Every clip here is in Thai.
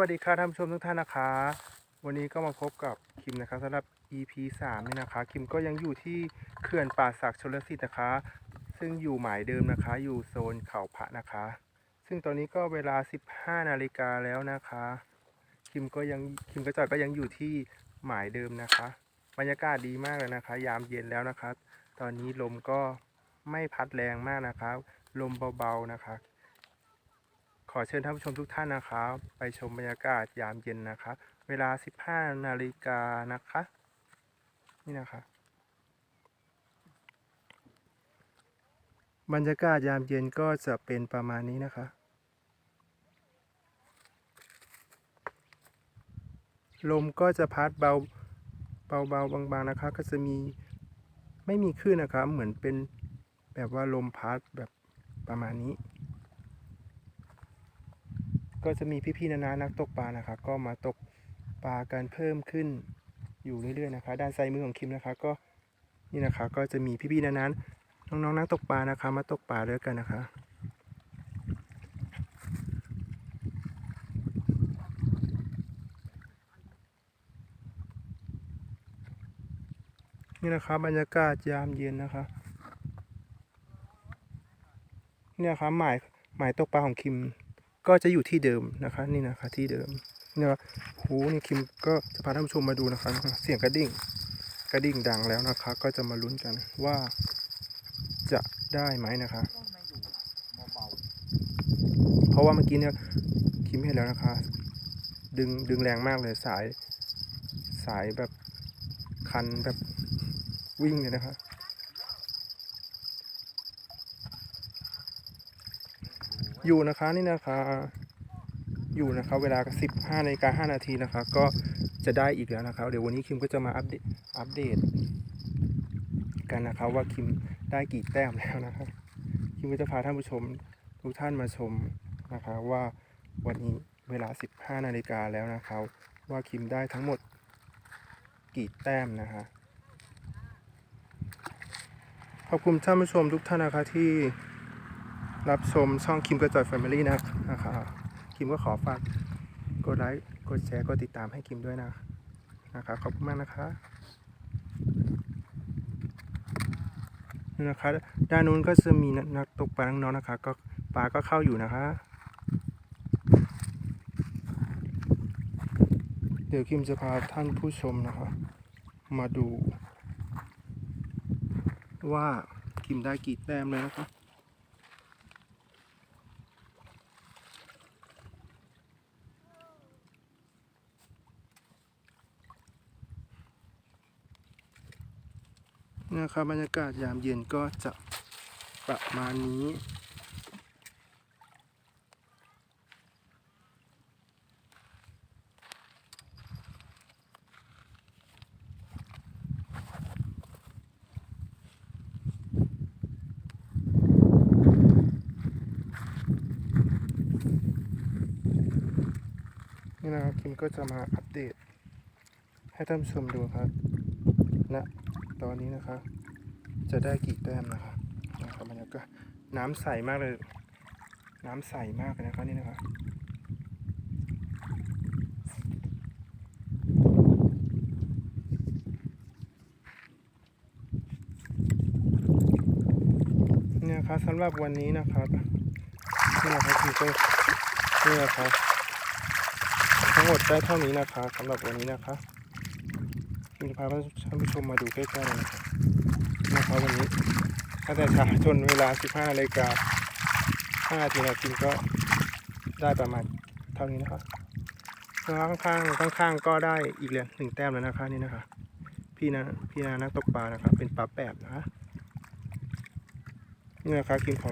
วัสดีค่ะท่านผู้ชมทุกท่านนะคะ วันนี้ก็มาพบกับคิมนะครับสำหรับ EP 3นี่นะคะ คิมก็ยังอยู่ที่เขื่อนป่าศักดิ์ชลสิทธิ์นะคะ ซึ่งอยู่หมายเดิมนะคะ อยู่โซนเขาพระนะคะ ซึ่งตอนนี้ก็เวลา 15 นาฬิกาแล้วนะคะ คิมก็ยังคิมกระจอยก็ยังอยู่ที่หมายเดิมนะคะ บรรยากาศดีมากเลยนะคะ ยามเย็นแล้วนะคะ ตอนนี้ลมก็ไม่พัดแรงมากนะคะ ลมเบาๆนะคะ ขอเชิญท่านผู้ชมทุกท่านนะครับ ไปชมบรรยากาศยามเย็นนะคะ เวลา 15 นาฬิกานะคะ นี่นะคะ บรรยากาศยามเย็นก็จะเป็นประมาณนี้นะคะ ลมก็จะพัดเบาเบาๆบางๆนะคะ ก็จะมีไม่มีคลื่นนะคะเหมือนเป็นแบบว่าลมพัดแบบประมาณนี้ ก็จะมีพี่ๆนานานักตกปลานะคะก็มาตกปลากันเพิ่มขึ้นอยู่เรื่อยๆนะคะ ด้านซ้ายมือของคิมนะคะ ก็นี่นะคะก็จะมีพี่ๆนานาน้องๆนักตกปลานะคะ มาตกปลาด้วยกันนะคะนี่นะคะบรรยากาศยามเย็นนะคะนี่นะคะหมายหมายตกปลาของคิม ก็จะอยู่ที่เดิมนะคะ นี่นะคะที่เดิมเนี่ยโหนี่คิมก็จะพาท่านผู้ชมมาดูนะคะ เสียงกระดิ่งกระดิ่งดังแล้วนะคะ ก็จะมาลุ้นกันว่าจะได้ไหมนะคะ เพราะว่าเมื่อกี้เนี่ยคิมเห็นแล้วนะคะ ดึงดึงแรงมากเลยสายสายแบบคันแบบวิ่งเลยนะคะ อยู่นะคะนี่นะคะอยู่นะคะเวลา 15นาฬิกา5นาทีนะคะก็จะได้อีกแล้วนะคะเดี๋ยววันนี้คิมก็จะมาอัปเดตอัปเดต กันนะคะว่าคิมได้กี่แต้มแล้วนะคะคิมก็จะพาท่านผู้ชมทุกท่านมาชมนะคะว่าวันนี้เวลา 15นาฬิกาแล้วนะคะว่าคิมได้ทั้งหมดกี่แต้มนะคะขอบคุณท่านผู้ชมทุกท่านนะคะที่ รับชมช่องคิมกระจอยแฟมิลี่นะนะคะคิมก็ขอฝากกดไลค์กดแชร์กดติดตามให้คิมด้วยนะนะคะขอบคุณมากนะคะนี่นะคะด้านนู้นก็จะมีนักตกปลาน้องๆนะคะ ก็ปลาก็เข้าอยู่นะคะ เดี๋ยวคิมจะพาท่านผู้ชมนะคะ มาดู ว่าคิมได้กี่แต้มเลยนะคะ นะครับบรรยากาศยามเย็นก็จะประมาณนี้ นี่นะครับคิมก็จะมาอัปเดตให้ท่านผู้ชมดูครับ ตอนนี้นะครับจะได้กี่แต้มนะครับนะครับบรรยากาศน้ำใสมากเลย น้ำใสมากเลยนะครับนี่นะครับเนี่ยครับสำหรับวันนี้นะครับนี่นะครับคือก็นี่นะครับทั้งหมดได้เท่านี้นะครับสำหรับวันนี้นะครับ ผมจะพาท่านผู้ชมมาดูใกล้ๆนะครับนะครับวันนี้ตั้งแต่เช้าจนเวลา 15นาฬิกา5นาทีนาทีก็ได้ประมาณเท่านี้นะครับข้างๆข้างๆก็ได้อีกเหรียญหนึ่งแต้มแล้วนะคะนี่นะคะพี่นะพี่นานักตกปลานะครับ เป็นปลาแปบนะคะนี่นะครับคิมขอ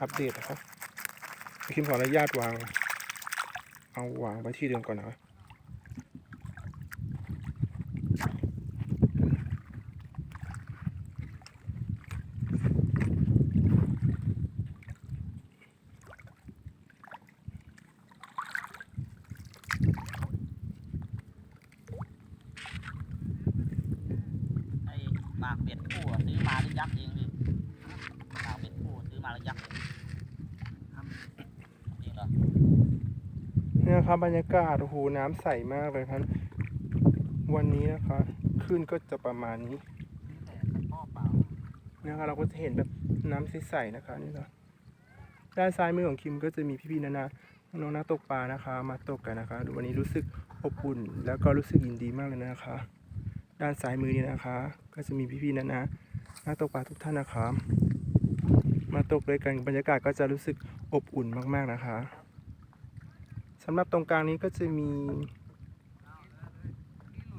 อัปเดตนะครับคิมขออนุญาตวาง เอาวางไว้ที่เดิมก่อนนะครับ ไอ้หมากเป็ดคู่อะซื้อมาหรือยักษ์เองพี่หมากเป็ดคู่ซื้อมาแล้วยักษ์เองครั บรรยากาศโอ้โหน้ำใสมากเลยครับ วันนี้นะคะคลื่นก็จะประมาณนี้นี่แต่ตะกร้อเปล่านะคะเราก็จะเห็นแบบน้ำใสๆนะคะนี่นะด้านซ้ายมือของคิมก็จะมีพี่ๆนานาน้องนักตกปลานะคะ มาตกกันนะคะวันนี้รู้สึกอบอุ่นแล้วก็รู้สึกยินดีมากเลยนะคะ ด้านซ้ายมือนี้นะคะ ก็จะมีพี่ๆนานานักตกปลาทุกท่านนะคะ มาตกด้วยกันบรรยากาศก็จะรู้สึกอบอุ่นมากๆนะคะำหรับตรงกลางนี้ก็จะมี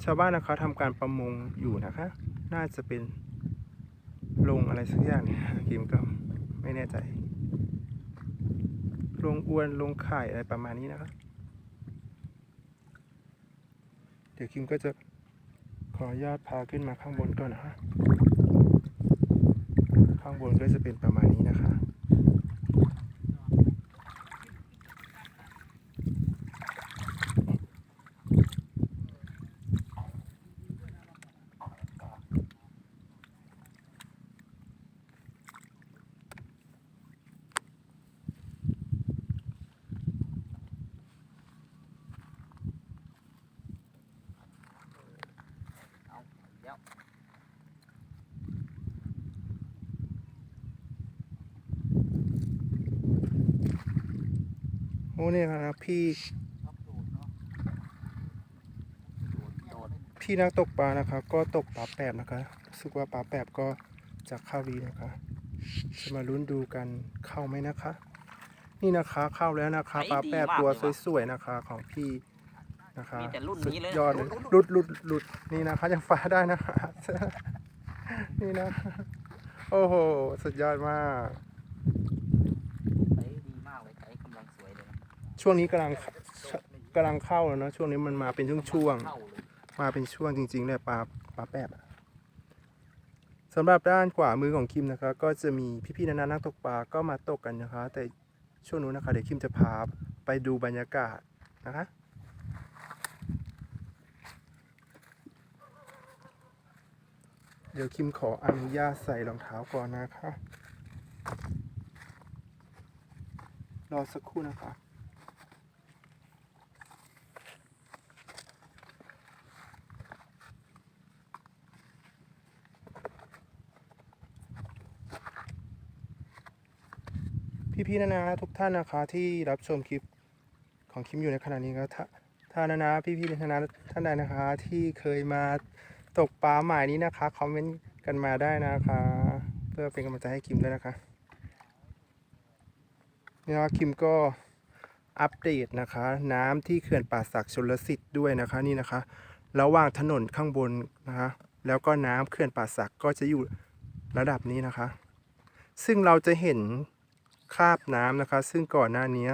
ชาวบ้านนะคะทำการประมงอยู่นะคะ น่าจะเป็นลงอะไรสักอย่างเนี่ยกิมก็ไม่แน่ใจ ลงอวนลงไข่อะไรประมาณนี้นะครับเดี๋ยวคิมก็จะขออนุญาตพาขึ้นมาข้างบนก่อนนะฮะข้างบนก็จะเป็นประมาณนี้นะคะ เอาเดี๋ยว โอ้เนี่ยนะครับ พี่ชอบโดดเนาะโดดโดดพี่นักตกปลานะคะ ก็ตกปลาแปบนะคะรู้สึกว่าปลาแปบก็จะเข้าดีนะคะ จะมาลุ้นดูกันเข้าไหมนะคะ นี่นะคะเข้าแล้วนะคะปลาแปบตัวสวยๆนะคะของพี่นะคะมีแต่รุ่นสุดนี้เลยยอดเลยหลุดหลุดหลุดนี่นะคะยังฟ้าได้นะคะนี่นะโอ้โห สุดยอดมาก ใช้ดีมากเลยใช้กำลังสวยเลยนะ ช่วงนี้กำลังกำลังเข้าแล้วเนอะช่วงนี้มันมาเป็นช่วงๆเข้าเลยมาเป็นช่วงจริงๆเลยปลาปลาแปบสำหรับด้านขวามือของคิมนะคะ ก็จะมีพี่ๆนานานักตกปลาก็มาตกกันนะคะ แต่ช่วงนู้นนะคะเดี๋ยวคิมจะพาไปดูบรรยากาศนะคะเดี๋ยวคิมขออนุญาตใส่รองเท้าก่อนนะคะ รอสักครู่นะคะ พี่ๆนานาทุกท่านนะคะที่รับชมคลิปของคิมอยู่ในขณะนี้ก็ถ้าถ้านานาพี่ๆนานาท่านใดนะคะ ที่เคยมาตกปลาหมายนี้นะคะคอมเมนต์กันมาได้นะคะ เพื่อเป็นกำลังใจให้คิมด้วยนะคะนี่นะคะคิมก็อัปเดตนะคะ น้ำที่เขื่อนป่าสักชลสิทธิ์ด้วยนะคะนี่นะคะ ระหว่างถนนข้างบนนะคะ แล้วก็น้ำเขื่อนป่าสักก็จะอยู่ระดับนี้นะคะ ซึ่งเราจะเห็น คราบน้ำนะคะ ซึ่งก่อนหน้านี้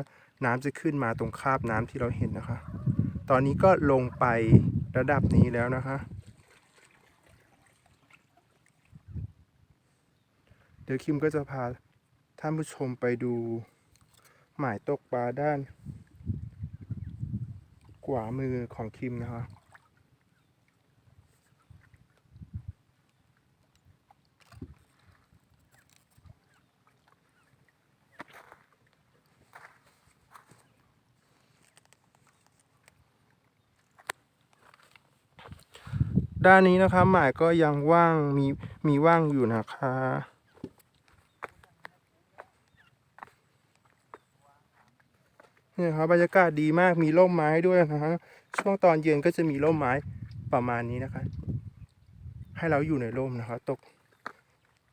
น้ำจะขึ้นมาตรงคราบน้ำที่เราเห็นนะคะ ตอนนี้ก็ลงไประดับนี้แล้วนะคะ เดี๋ยวคิมก็จะพาท่านผู้ชมไปดูหมายตกปลาด้านขวามือของคิมนะคะ ด้านนี้นะคะหมายก็ยังว่างมีมีว่างอยู่นะคะ เนี่ยครับบรรยากาศดีมากมีร่มไม้ด้วยนะฮะช่วงตอนเย็นก็จะมีร่มไม้ประมาณนี้นะคะ ให้เราอยู่ในร่มนะคะ ตก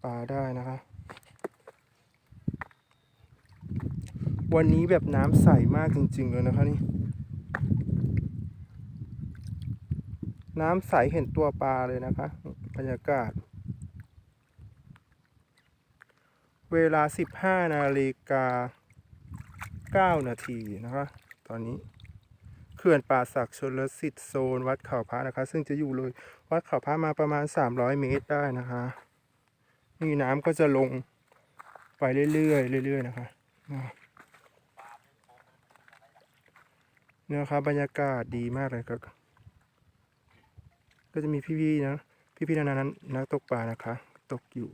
ปลาได้นะคะ วันนี้แบบน้ำใสมากจริง ๆ เลยนะคะนี่ น้ำใสเห็นตัวปลาเลยนะคะ บรรยากาศ เวลา 15 นาฬิกา 9 นาทีนะคะ ตอนนี้เขื่อนป่าศักดิ์ชลสิทธิ์โซนวัดเขาพระนะคะ ซึ่งจะอยู่เลยวัดเขาพระมาประมาณ 300 เมตรได้นะคะ นี่น้ำก็จะลงไปเรื่อยๆเรื่อยๆนะคะเนี่ยครับบรรยากาศดีมากเลยครับ ก็จะมีพี่ๆนะ พี่ๆนานานั้นนักตกปลานะคะ ตกอยู่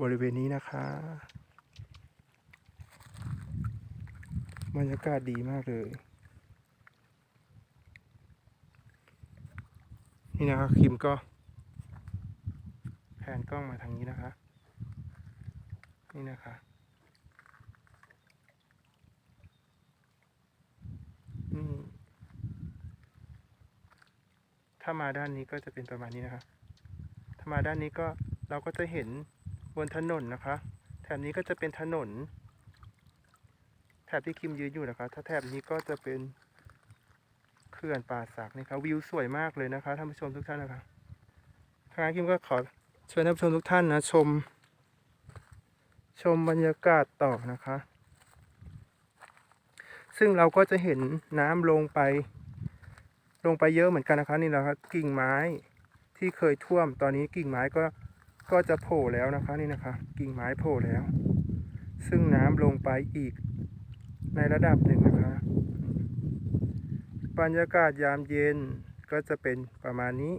บริเวณนี้นะคะบรรยากาศดีมากเลย นี่นะคะคิมก็แผนกล้องมาทางนี้นะคะ นี่นะคะ ถ้ามาด้านนี้ก็จะเป็นประมาณนี้นะคะ ถ้ามาด้านนี้ก็เราก็จะเห็นบนถนนนะคะ แถบนี้ก็จะเป็นถนน แถบที่คิมยืนอยู่นะคะ ถ้าแถบนี้ก็จะเป็นเขื่อนป่าสักนะครับวิวสวยมากเลยนะคะท่านผู้ชมทุกท่านนะคะทางคิมก็ขอเชิญท่านผู้ชมทุกท่านนะชม ชมบรรยากาศต่อนะคะ ซึ่งเราก็จะเห็นน้ำลงไป ลงไปเยอะเหมือนกันนะคะนี่แหละครับกิ่งไม้ที่เคยท่วมตอนนี้กิ่งไม้ก็ก็จะโผล่แล้วนะคะนี่นะคะกิ่งไม้โผล่แล้ว ซึ่งน้ำลงไปอีกในระดับหนึ่งนะคะบรรยากาศยามเย็นก็จะเป็นประมาณนี้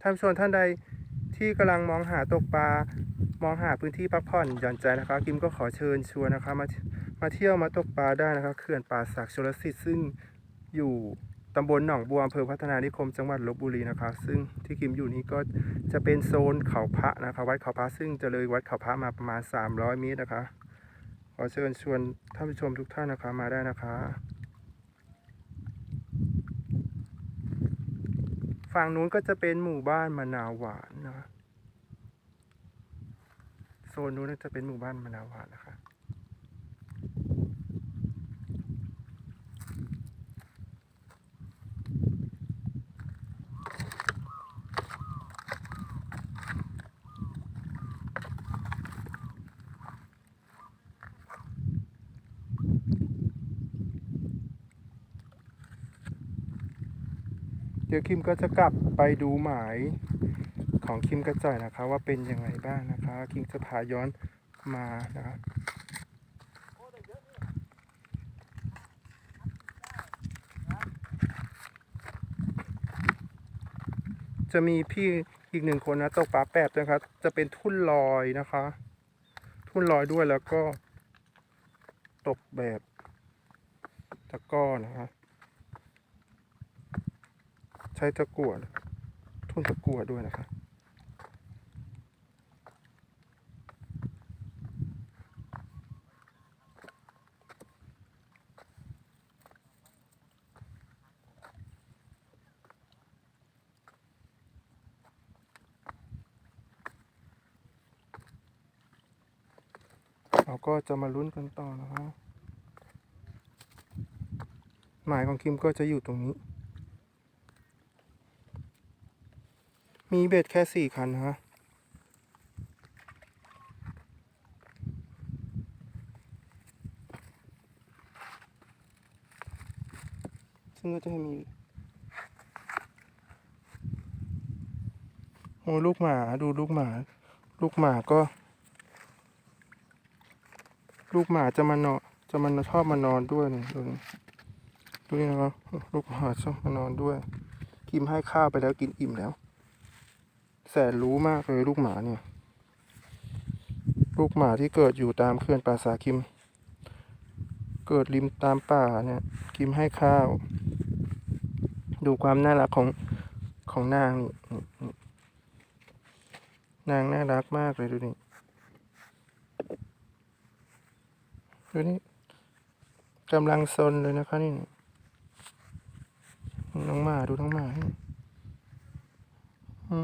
ท่านผู้ชมท่านใดที่กำลังมองหาตกปลามองหาพื้นที่พักผ่อนหย่อนใจนะคะกิมก็ขอเชิญชวนนะคะมา มาเที่ยวมาตกปลาได้นะคะเขื่อนป่าสักชลสิทธิ์ซึ่งอยู่ตำบลหนองบัวอำเภอพัฒนานิคมจังหวัดลบบุรีนะคะซึ่งที่กิมอยู่นี้ก็จะเป็นโซนเขาพระนะคะวัดเขาพระซึ่งจะเลยวัดเขาพระมาประมาณ 300 เมตรนะคะ ขอเชิญชวนท่านผู้ชมทุกท่านนะคะมาได้นะคะฝั่งนู้นก็จะเป็นหมู่บ้านมะนาวหวานนะคะโซนนู้นจะเป็นหมู่บ้านมะนาวหวานนะคะ เดี๋ยวคิมก็จะกลับไปดูหมายของคิมกระจ่อยนะคะว่าเป็นยังไงบ้างนะคะ คิมจะพาย้อนมานะคะจะมีพี่อีกหนึ่งคนนะตกปลาแปบนะครับ จะเป็นทุ่นลอยนะคะ ทุ่นลอยด้วยแล้วก็ ตกแบบตะก้อนะคะใช้ตะกั่วทุ่นตะกั่วด้วยนะครับเราก็จะมาลุ้นกันต่อนะครับหมายของคิมก็จะอยู่ตรงนี้ มีเบ็ดแค่สี่คันฮะซึ่งก็จะมีโอ้ลูกหมาดูลูกหมา ลูกหมาก็ ลูกหมาจะมานอนจะมันชอบมานอนด้วยนี่ดูนี่ดูนี่นะครับลูกหมาชอบมานอนด้วย กิมให้ข้าวไปแล้วกินอิ่มแล้ว แสนรู้มากเลยลูกหมาเนี่ย ลูกหมาที่เกิดอยู่ตามเขื่อนป่าสาคิม เกิดริมตามป่าเนี่ย คิมให้ข้าว ดูความน่ารักของของนางนี่นางน่ารักมากเลยดูนี่ดูนี่กำลังซนเลยนะคะนี่น้องหมาดูน้องหมานี่ วั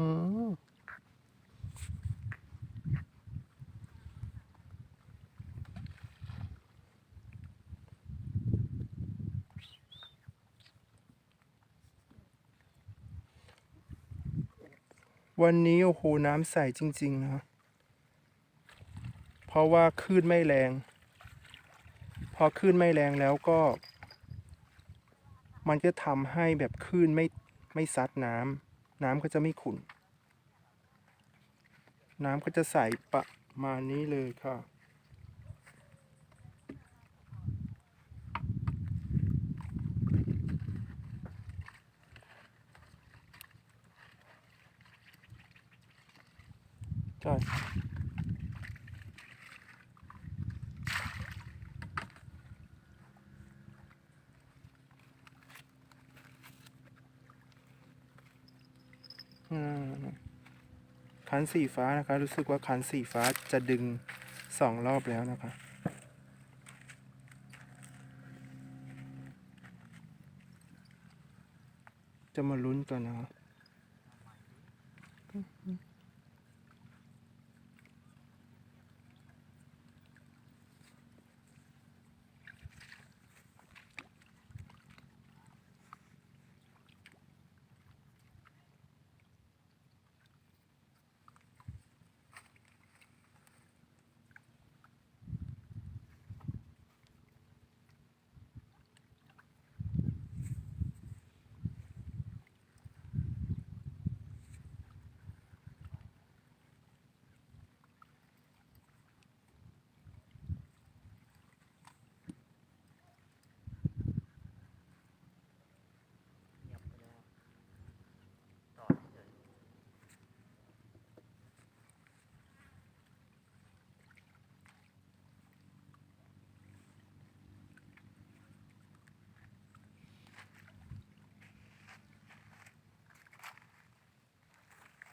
นนี้โอ้โหน้ำใสจริง ๆ นะ เพราะว่าคลื่นไม่แรง พอคลื่นไม่แรงแล้วก็ มันจะทำให้แบบคลื่นไม่ไม่ซัดน้ำ น้ำก็จะไม่ขุ่น น้ำก็จะใสประมาณนี้เลยค่ะ ใช่ อืมคั นสีฟ้านะคะ รู้สึกว่าคันสีฟ้าจะดึงสองรอบแล้วนะคะ จะมาลุ้นกันนะคะ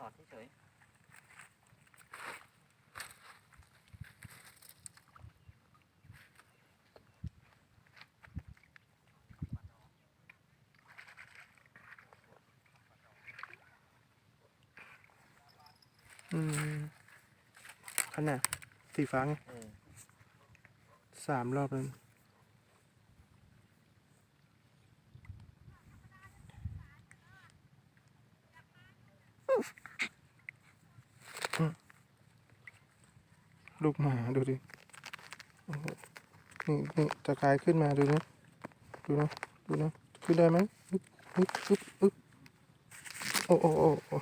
ต่อเฉยอืมขนาดสีฟ้าไงเออสามรอบแล้วอืม ลูกหมาดูดินี่นี่ตะกายขึ้นมาดูนะดูนะดูนะขึ้นได้ไหมอึ๊บอึ๊บอึ๊บอึ๊บโอ้โอ้โอ้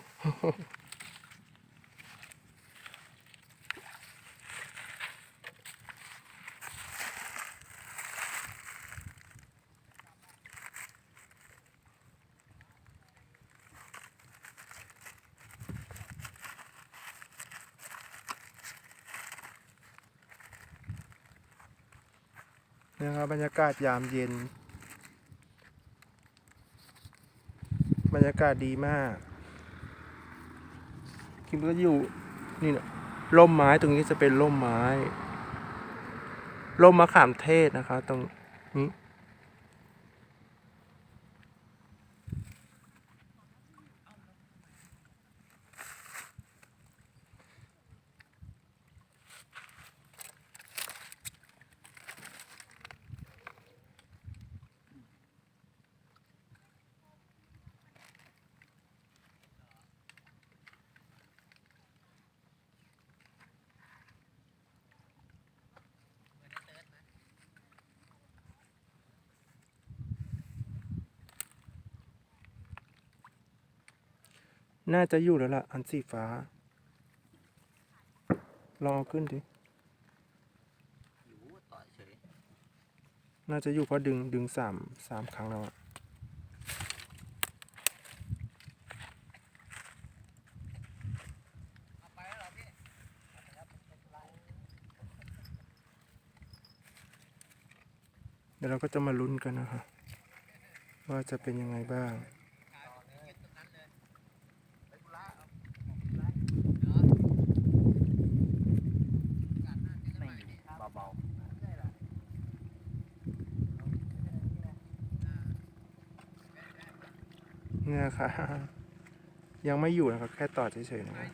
รับรรยากาศยามเย็น บรรยากาศดีมากคิมก็อยู่นี่นะร่มไม้ตรงนี้จะเป็นร่มไม้ร่มมะขามเทศนะคะ ตรงนี้ น่าจะอยู่แล้วล่ะ อันสีฟ้า ลองเอาขึ้นดิ น่าจะอยู่เพราะดึงดึงสามสามครั้งแล้วอะเดี๋ยวเราก็จะมาลุ้นกันนะคะว่าจะเป็นยังไงบ้าง ไม่อยู่เบา เยค่ะยังไม่อยู่นะครับ แค่ต่อเฉยๆนะครับ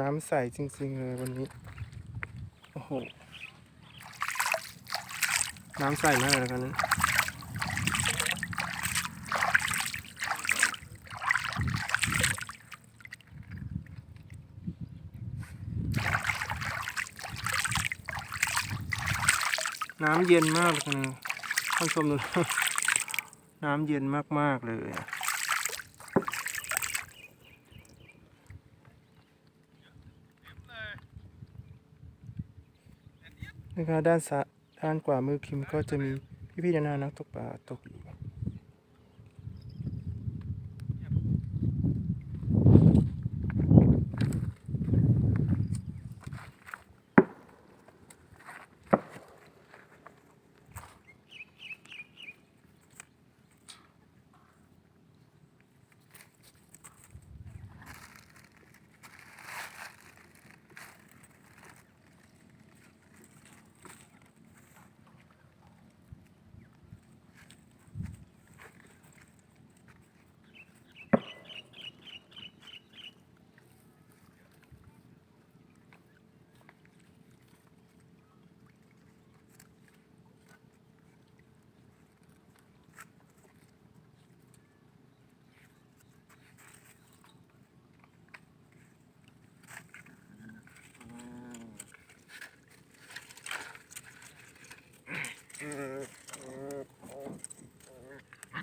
น้ำใสจริง ๆ เลยวันนี้ โอ้โห น้ำใสมากเลยครับนี่น้ำเย็นมากเลยนะท่านผู้ชมดูน้ำเย็นมาก ๆ เลย นะครับด้านซ้ายด้านขวามือคิมก็จะมีพี่ๆนานานักตกปลาตกอยู่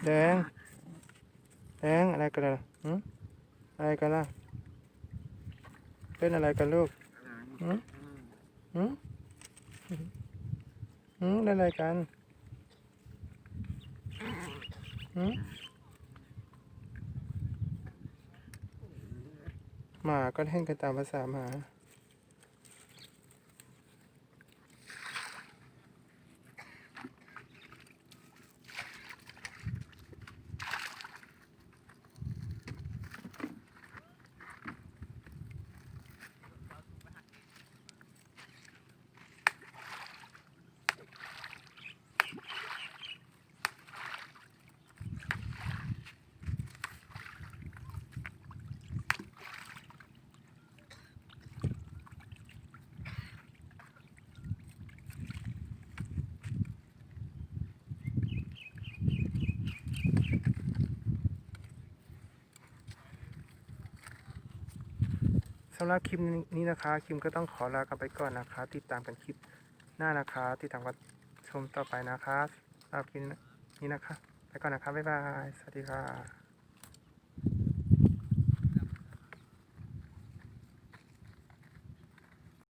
แดง แดงอะไรกันล่ะหึอะไรกันล่ะเล่นอะไรกันลูกหึหึหึเล่นอะไรกันหึหมาก็เล่นกันตามภาษาหมา สำหรับคลิปนี้นะคะคิมก็ต้องขอลากันไปก่อนนะคะ ติดตามกันคลิปหน้านะคะ ติดตามกันชมต่อไปนะคะสำหรับคลิปนี้นะคะ ไปก่อนนะคะบ๊ายบาย สวัสดีค่ะ